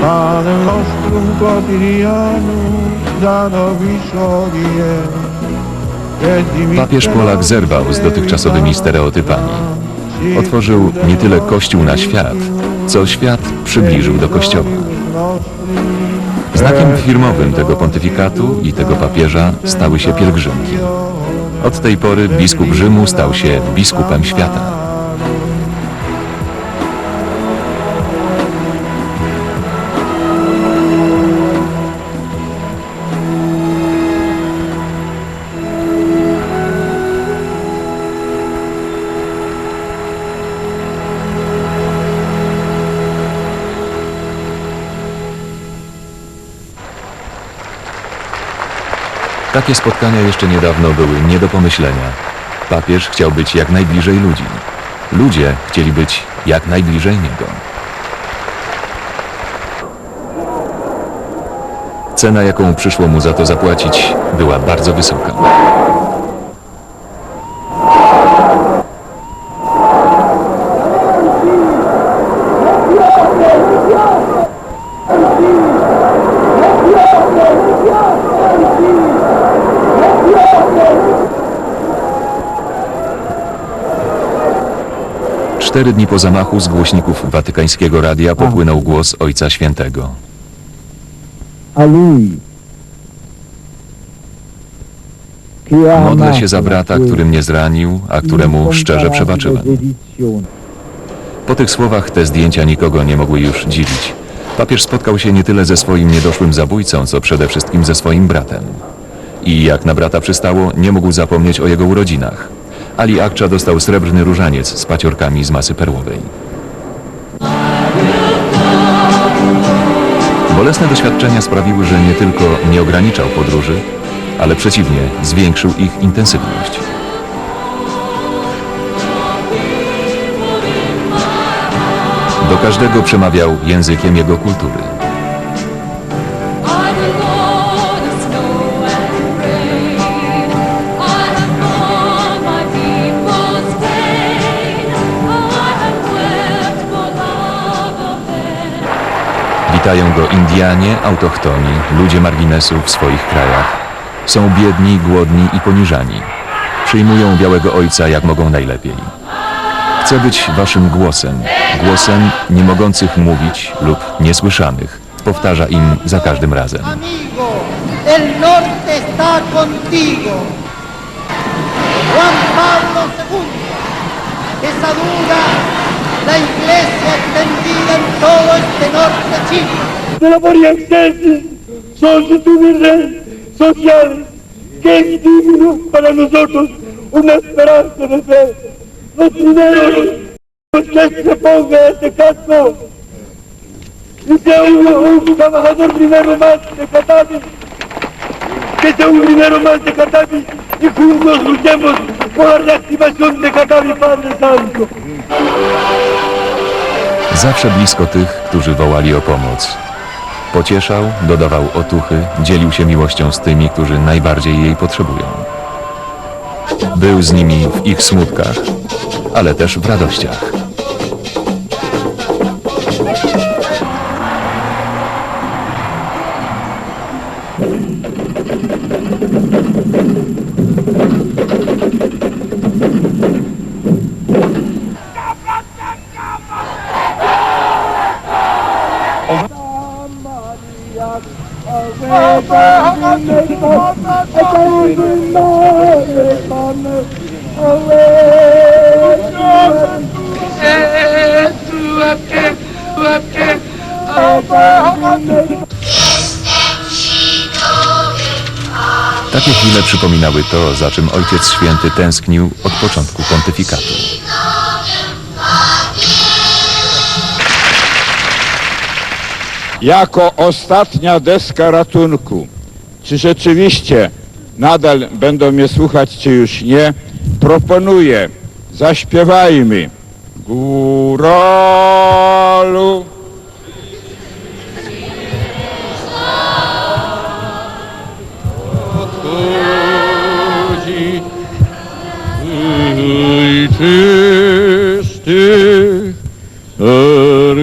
Panem nostrum quotidianum da nobis hodie et dimitte Papież Polak zerwał z dotychczasowymi stereotypami. Otworzył nie tyle Kościół na świat, co świat przybliżył do Kościoła. Znakiem firmowym tego pontyfikatu i tego papieża stały się pielgrzymki. Od tej pory biskup Rzymu stał się biskupem świata. Takie spotkania jeszcze niedawno były nie do pomyślenia. Papież chciał być jak najbliżej ludzi. Ludzie chcieli być jak najbliżej niego. Cena, jaką przyszło mu za to zapłacić, była bardzo wysoka. Cztery dni po zamachu z głośników watykańskiego radia popłynął głos Ojca Świętego. Modlę się za brata, który mnie zranił, a któremu szczerze przebaczyłem. Po tych słowach te zdjęcia nikogo nie mogły już dziwić. Papież spotkał się nie tyle ze swoim niedoszłym zabójcą, co przede wszystkim ze swoim bratem. I jak na brata przystało, nie mógł zapomnieć o jego urodzinach. Ali Akcza dostał srebrny różaniec z paciorkami z masy perłowej. Bolesne doświadczenia sprawiły, że nie tylko nie ograniczał podróży, ale przeciwnie, zwiększył ich intensywność. Do każdego przemawiał językiem jego kultury. Witają go Indianie, autochtoni, ludzie marginesu w swoich krajach. Są biedni, głodni i poniżani. Przyjmują Białego Ojca jak mogą najlepiej. Chcę być waszym głosem, głosem nie mogących mówić lub niesłyszanych. Powtarza im za każdym razem. Amigo, el norte está contigo. Juan Pablo II, que saluda la iglesia extendida en todo este norte chino. de la Morienses constituirles sociales que es digno para nosotros una esperanza de fe. Los primeros que se ponga este casco y sea un, trabajador primero más de Catavi, primero más de Catavi y juntos luchemos por la reactivación de Catavi, Padre Santo. Zawsze blisko tych, którzy wołali o pomoc. Pocieszał, dodawał otuchy, dzielił się miłością z tymi, którzy najbardziej jej potrzebują. Był z nimi w ich smutkach, ale też w radościach. Takie chwile przypominały to, za czym Ojciec Święty tęsknił od początku pontyfikatu. Jako ostatnia deska ratunku. Czy rzeczywiście nadal będą mnie słuchać, czy już nie? Proponuję, zaśpiewajmy. Góralu.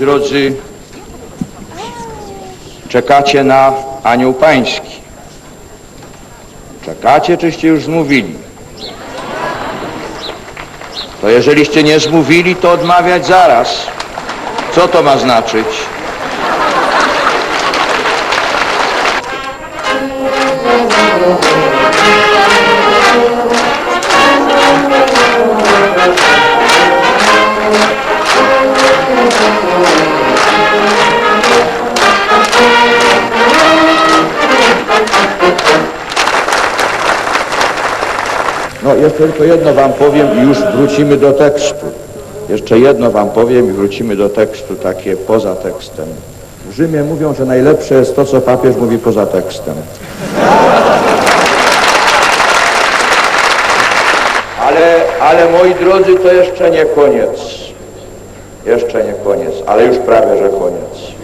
drodzy, czekacie na anioł pański. Czekacie, czyście już zmówili? To jeżeliście nie zmówili, to odmawiać zaraz. Co to ma znaczyć? No, jeszcze tylko jedno wam powiem i już wrócimy do tekstu. Jeszcze jedno wam powiem i wrócimy do tekstu, takie poza tekstem. W Rzymie mówią, że najlepsze jest to, co papież mówi poza tekstem. Ale, ale moi drodzy, to jeszcze nie koniec. Jeszcze nie koniec, ale już prawie, że koniec.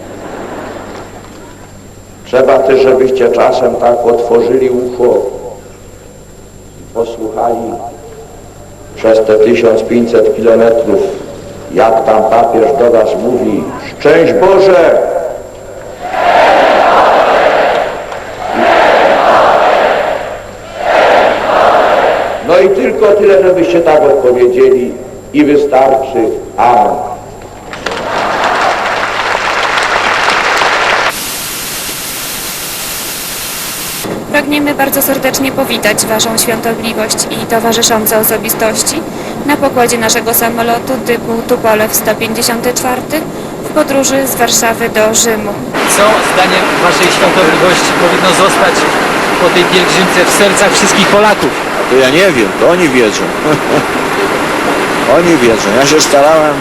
Trzeba też, żebyście czasem tak otworzyli ucho posłuchali przez te 1500 kilometrów, jak tam papież do was mówi, szczęść Boże! No i tylko tyle, żebyście tak odpowiedzieli i wystarczy. Amen. Pragniemy bardzo serdecznie powitać Waszą świątobliwość i towarzyszące osobistości na pokładzie naszego samolotu typu Tupolew 154 w podróży z Warszawy do Rzymu. Co zdaniem Waszej świątobliwości powinno zostać po tej pielgrzymce w sercach wszystkich Polaków? To ja nie wiem, to oni wiedzą. oni wiedzą. Ja się starałem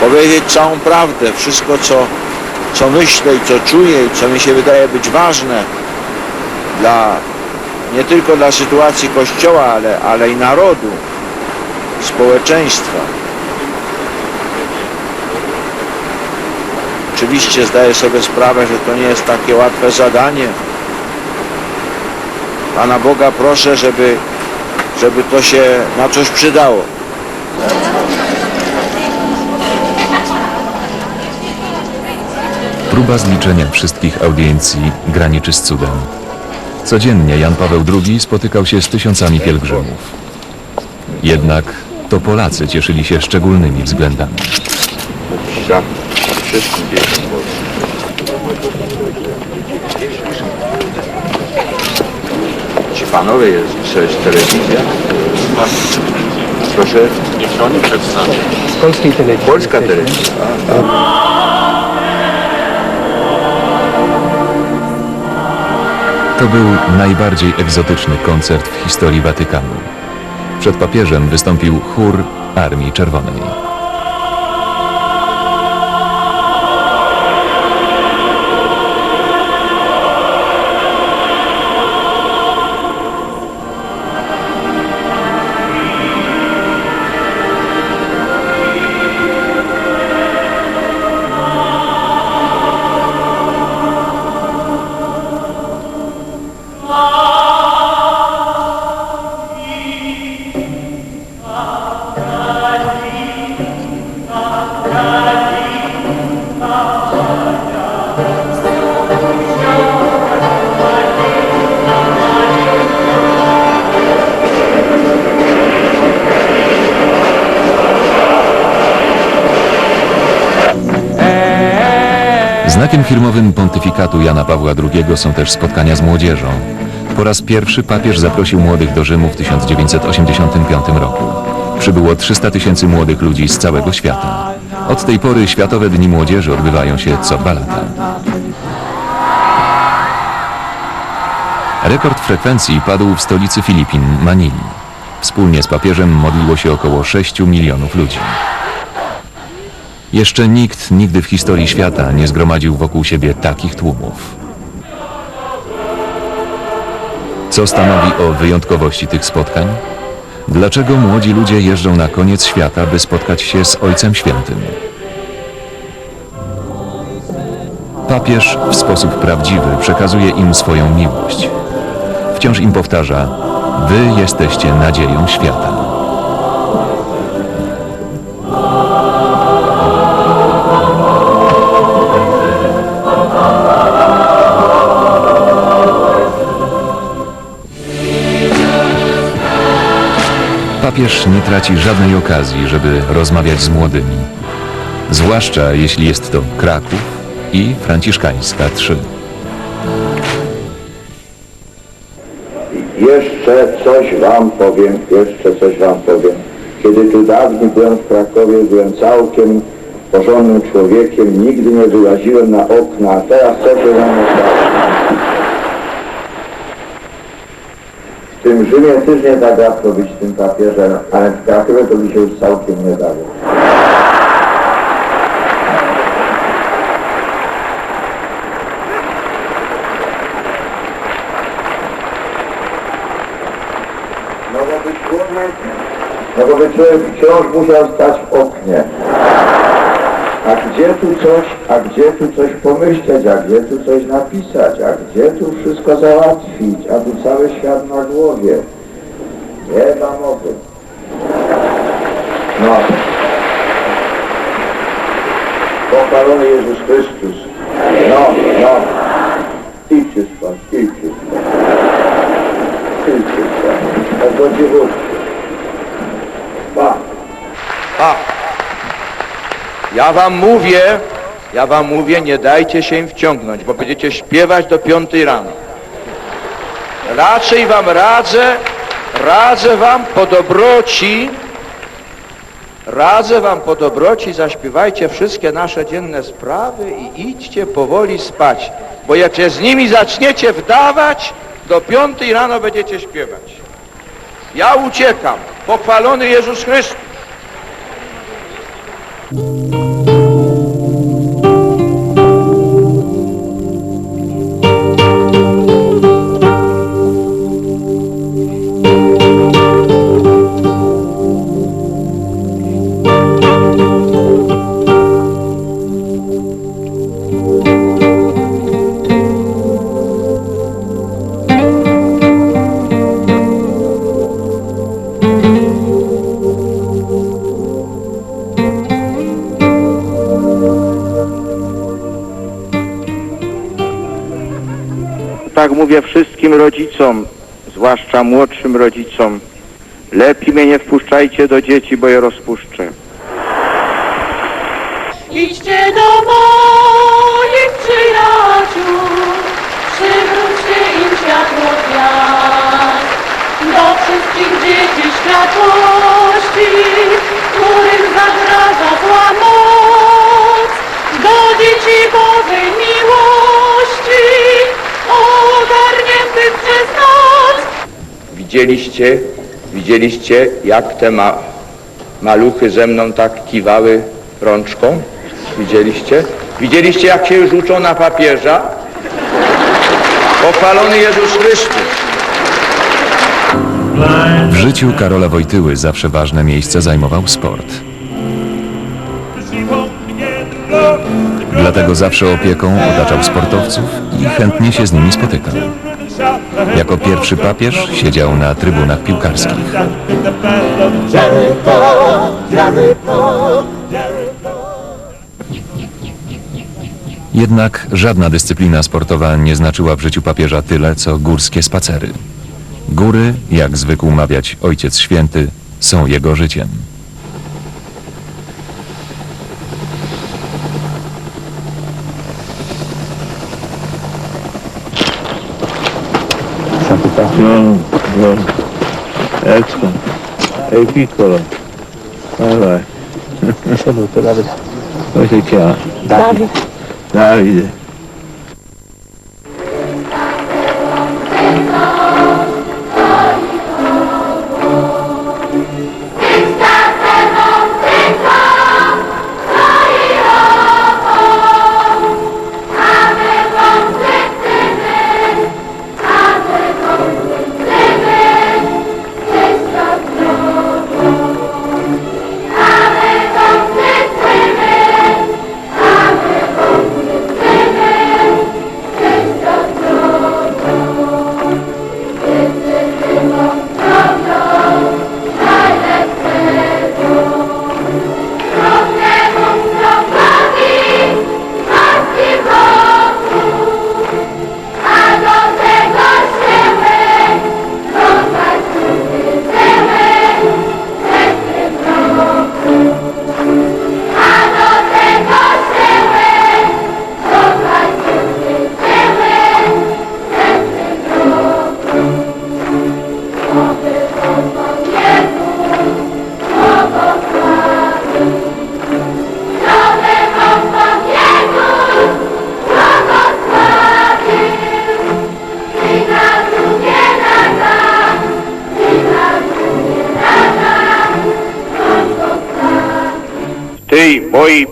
powiedzieć całą prawdę, wszystko co, co myślę i co czuję i co mi się wydaje być ważne dla, nie tylko dla sytuacji Kościoła, ale, ale i narodu, społeczeństwa. Oczywiście zdaję sobie sprawę, że to nie jest takie łatwe zadanie. Pana Boga proszę, żeby, żeby to się na coś przydało. Próba zliczenia wszystkich audiencji graniczy z cudem. Codziennie Jan Paweł II spotykał się z tysiącami pielgrzymów. Jednak to Polacy cieszyli się szczególnymi względami. Ci panowie jest, co jest telewizja? Proszę? Niech oni przedstawią. Z polskiej telewizji. Polska telewizja. To był najbardziej egzotyczny koncert w historii Watykanu. Przed papieżem wystąpił chór Armii Czerwonej. Znakiem firmowym pontyfikatu Jana Pawła II są też spotkania z młodzieżą. Po raz pierwszy papież zaprosił młodych do Rzymu w 1985 roku. Przybyło 300 tysięcy młodych ludzi z całego świata. Od tej pory Światowe Dni Młodzieży odbywają się co dwa lata. Rekord frekwencji padł w stolicy Filipin, Manili. Wspólnie z papieżem modliło się około 6 milionów ludzi. Jeszcze nikt nigdy w historii świata nie zgromadził wokół siebie takich tłumów. Co stanowi o wyjątkowości tych spotkań? Dlaczego młodzi ludzie jeżdżą na koniec świata, by spotkać się z Ojcem Świętym? Papież w sposób prawdziwy przekazuje im swoją miłość. Wciąż im powtarza: Wy jesteście nadzieją świata. Papież nie traci żadnej okazji, żeby rozmawiać z młodymi. Zwłaszcza jeśli jest to Kraków i Franciszkańska 3. Jeszcze coś wam powiem, jeszcze coś wam powiem. Kiedy tu dawniej byłem w Krakowie, byłem całkiem porządnym człowiekiem, nigdy nie wyłaziłem na okna, a teraz co się wam stało? W tym Rzymie też nie tak łatwo być tym papieżem, ale w Krakowie to by się już całkiem nie dało. No bo by człowiek, no bo by człowiek wciąż musiał stać w oknie. A gdzie tu coś, a gdzie tu coś pomyśleć, a gdzie tu coś napisać, a gdzie tu wszystko załatwić, a tu cały świat na głowie. Nie ma mowy. No. Pochwalony Jezus Chrystus. No, no. Idźcie stąd, idźcie stąd. Idźcie stąd. Tak będzie wódz. Pa. A, ja wam mówię, ja wam mówię, nie dajcie się im wciągnąć, bo będziecie śpiewać do piątej rano. Raczej wam radzę, radzę wam po dobroci, radzę wam po dobroci, zaśpiewajcie wszystkie nasze dzienne sprawy i idźcie powoli spać, bo jak się z nimi zaczniecie wdawać, do piątej rano będziecie śpiewać. Ja uciekam, pochwalony Jezus Chrystus. Tak mówię wszystkim rodzicom, zwłaszcza młodszym rodzicom. Lepiej mnie nie wpuszczajcie do dzieci, bo je rozpuszczę. Idźcie do moich przyjaciół, przywróćcie im światło gwiazd. Do wszystkich dzieci światłości, którym zagraża zła moc. Do dzieci Bożej Widzieliście, widzieliście jak te ma, maluchy ze mną tak kiwały rączką? Widzieliście? Widzieliście jak się już na papieża? Pochwalony Jezus Chrystus. W życiu Karola Wojtyły zawsze ważne miejsce zajmował sport. Dlatego zawsze opieką otaczał sportowców i chętnie się z nimi spotykał. Jako pierwszy papież siedział na trybunach piłkarskich. Jednak żadna dyscyplina sportowa nie znaczyła w życiu papieża tyle, co górskie spacery. Góry, jak zwykł mawiać Ojciec Święty, są jego życiem. João, João, Edson, é o Piccolo. Vai, vai. Deixa eu ver, David. Hoje aqui, ó. Davi. David.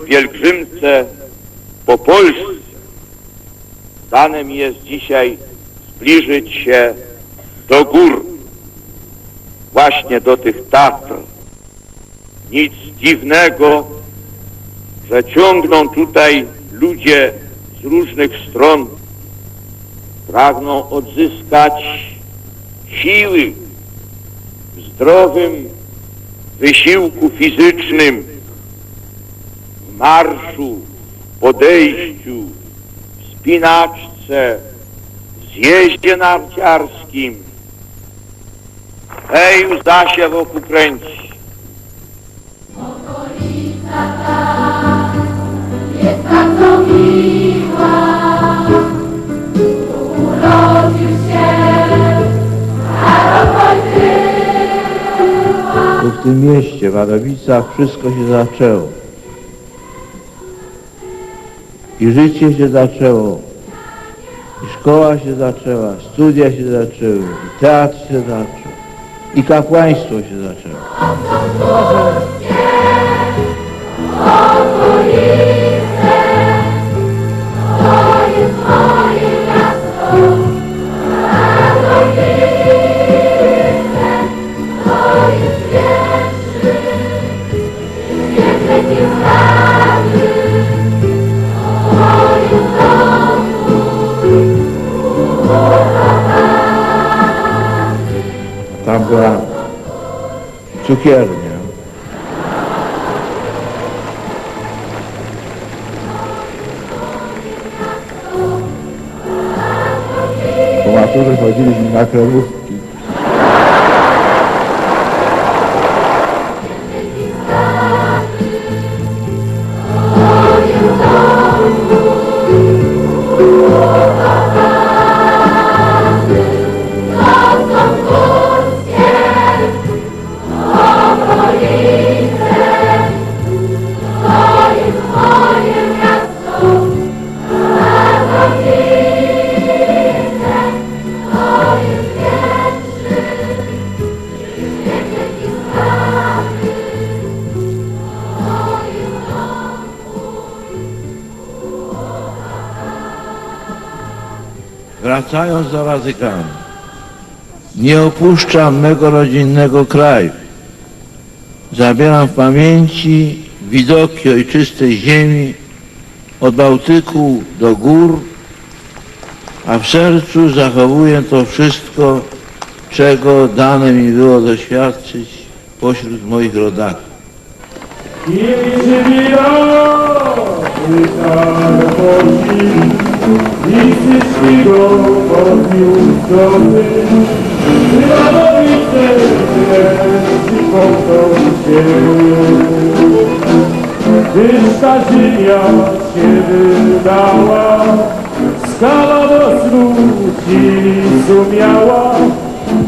Pielgrzymce po Polsce. Dane mi jest dzisiaj zbliżyć się do gór, właśnie do tych Tatr. Nic dziwnego, że ciągną tutaj ludzie z różnych stron, pragną odzyskać siły w zdrowym wysiłku fizycznym, marszu, podejściu, w spinaczce, w zjeździe narciarskim. Hej, łza się wokół kręci. Tu w tym mieście, w Adowicach wszystko się zaczęło. I życie się zaczęło. I szkoła się zaczęła, studia się zaczęły, i teatr się zaczął, i kapłaństwo się zaczęło. Tam qua cucchiarnia. a ator vai fazer de macarrão. Watykanu, nie opuszczam mego rodzinnego kraju. Zabieram w pamięci widoki ojczystej ziemi od Bałtyku do gór, a w sercu zachowuję to wszystko, czego dane mi było doświadczyć pośród moich rodaków i wszystkiego podniósł do tych. Chyba modlitwę przypomną się. Gdyż ta ziemia się wydała, skala rozrzuci sumiała,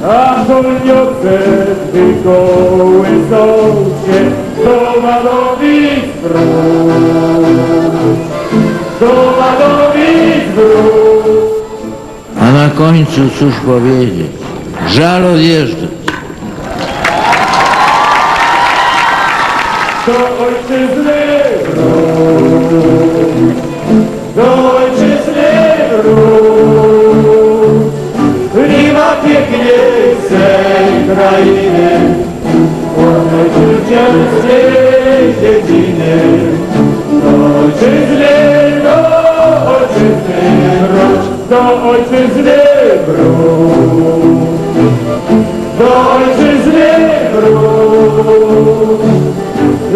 a kolnioce wykoły są się do malowi wróć. końcu cóż powiedzieć. Żal odjeżdża. do ojczyzny wróć. Do ojczyzny wróć.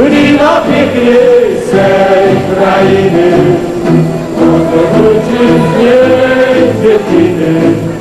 Lina piękny swej krainy, po tej ojczyznie dziewczyny.